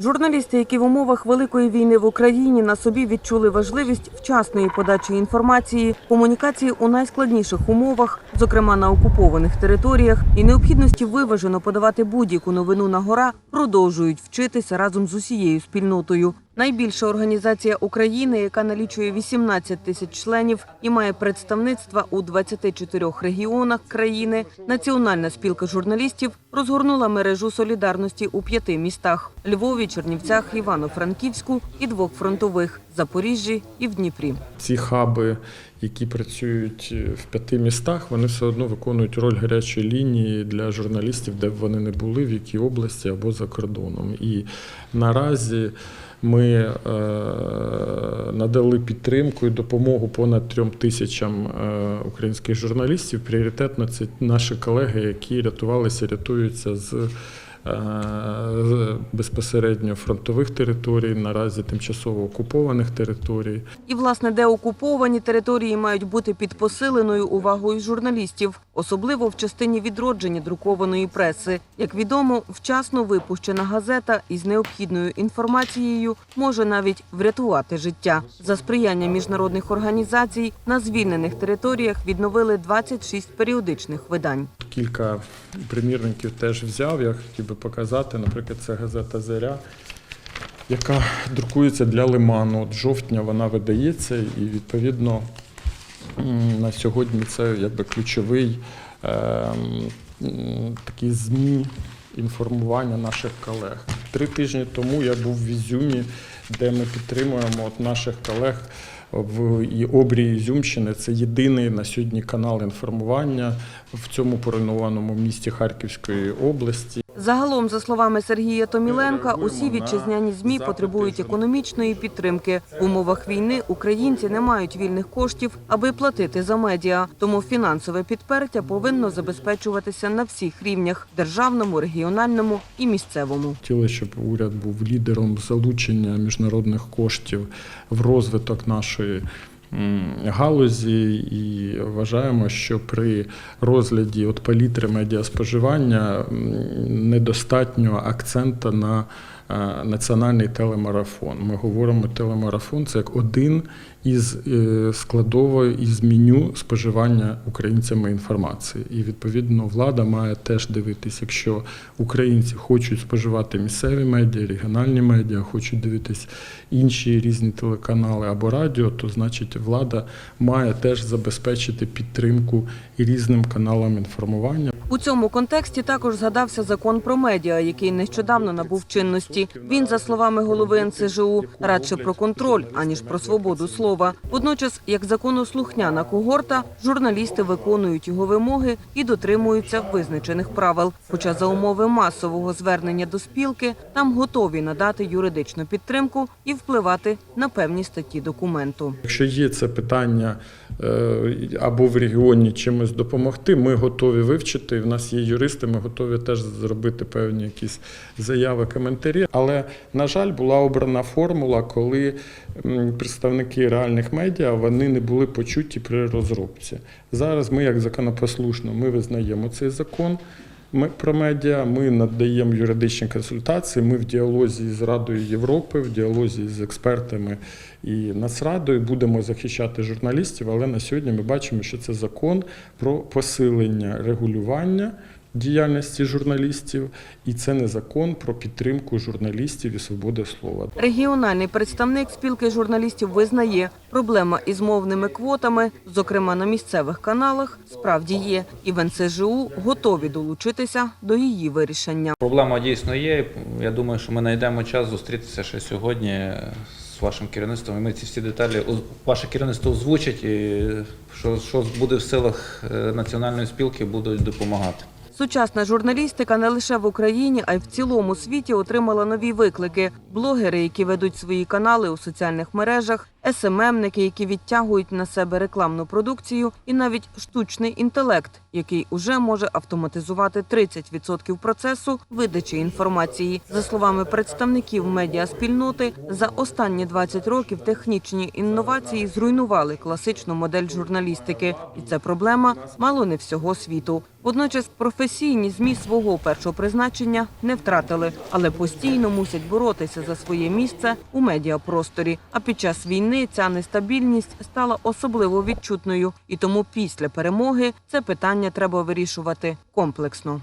Журналісти, які в умовах великої війни в Україні на собі відчули важливість вчасної подачі інформації, комунікації у найскладніших умовах, зокрема на окупованих територіях, і необхідності виважено подавати будь-яку новину на гора, продовжують вчитися разом з усією спільнотою. Найбільша організація України, яка налічує 18 тисяч членів і має представництва у 24 регіонах країни, Національна спілка журналістів розгорнула мережу солідарності у п'яти містах: Львові, Чернівцях, Івано-Франківську і двох фронтових Запоріжжі і в Дніпрі. Ці хаби, які працюють е, в п'яти містах, вони все одно виконують роль гарячої лінії для журналістів, де б вони не були, в якій області або за кордоном. І наразі ми е, надали підтримку і допомогу понад трьом тисячам е, українських журналістів. Пріоритетно це наші колеги, які рятувалися, рятуються з. Е, безпосередньо фронтових територій, наразі тимчасово окупованих територій. І, власне, де окуповані території мають бути під посиленою увагою журналістів, особливо в частині відродження друкованої преси. Як відомо, вчасно випущена газета із необхідною інформацією може навіть врятувати життя. За сприяння міжнародних організацій на звільнених територіях відновили 26 періодичних видань. Кілька примірників теж взяв. Я хотів би показати. Наприклад, це газета Заря, яка друкується для лиману. От жовтня вона видається, і відповідно на сьогодні це якби ключовий м, такий ЗМІ інформування наших колег. Три тижні тому я був в Ізюмі, де ми підтримуємо от наших колег в обрії Ізюмщини. Це єдиний на сьогодні канал інформування в цьому поруйнованому місті Харківської області. Загалом, за словами Сергія Томіленка, усі вітчизняні змі потребують економічної підтримки. В умовах війни українці не мають вільних коштів, аби платити за медіа. Тому фінансове підпертя повинно забезпечуватися на всіх рівнях державному, регіональному і місцевому. Хотіли, щоб уряд був лідером залучення міжнародних коштів в розвиток нашої галузі, і вважаємо, що при розгляді от палітри медіаспоживання недостатньо акцента на е, національний телемарафон. Ми говоримо телемарафон це як один із е, складової із меню споживання українцями інформації. І відповідно влада має теж дивитись, якщо українці хочуть споживати місцеві медіа, регіональні медіа, хочуть дивитись інші різні телеканали або радіо, то значить влада має теж забезпечити підтримку різним каналам інформування. У цьому контексті також згадався закон про медіа, який нещодавно набув чинності. Він, за словами голови НСЖУ, радше про контроль аніж про свободу слова. Водночас, як законослухняна когорта, журналісти виконують його вимоги і дотримуються визначених правил. Хоча за умови масового звернення до спілки там готові надати юридичну підтримку і впливати на певні статті документу. Якщо є це питання е, або в регіоні чимось допомогти, ми готові вивчити. В нас є юристи, ми готові теж зробити певні якісь заяви, коментарі. Але, на жаль, була обрана формула, коли представники реальних медіа вони не були почуті при розробці. Зараз ми, як законопослушно, ми визнаємо цей закон. Про медіа, ми надаємо юридичні консультації. Ми в діалозі з Радою Європи, в діалозі з експертами і Нацрадою будемо захищати журналістів. Але на сьогодні ми бачимо, що це закон про посилення регулювання діяльності журналістів, і це не закон про підтримку журналістів і свободи слова. Регіональний представник спілки журналістів визнає, проблема із мовними квотами, зокрема на місцевих каналах, справді є, і в НСЖУ готові долучитися до її вирішення. Проблема дійсно є. Я думаю, що ми знайдемо час зустрітися ще сьогодні з вашим керівництвом. І ми ці всі деталі ваше керівництво озвучить, і що, що буде в силах е, національної спілки, будуть допомагати. Сучасна журналістика не лише в Україні, а й в цілому світі отримала нові виклики. Блогери, які ведуть свої канали у соціальних мережах, СММники, які відтягують на себе рекламну продукцію, і навіть штучний інтелект, який уже може автоматизувати 30% процесу видачі інформації. За словами представників медіаспільноти, за останні 20 років технічні інновації зруйнували класичну модель журналістики, і це проблема мало не всього світу. Водночас професійні змі свого першого призначення не втратили, але постійно мусять боротися за своє місце у медіапросторі. А під час війни ця нестабільність стала особливо відчутною, і тому після перемоги це питання треба вирішувати комплексно.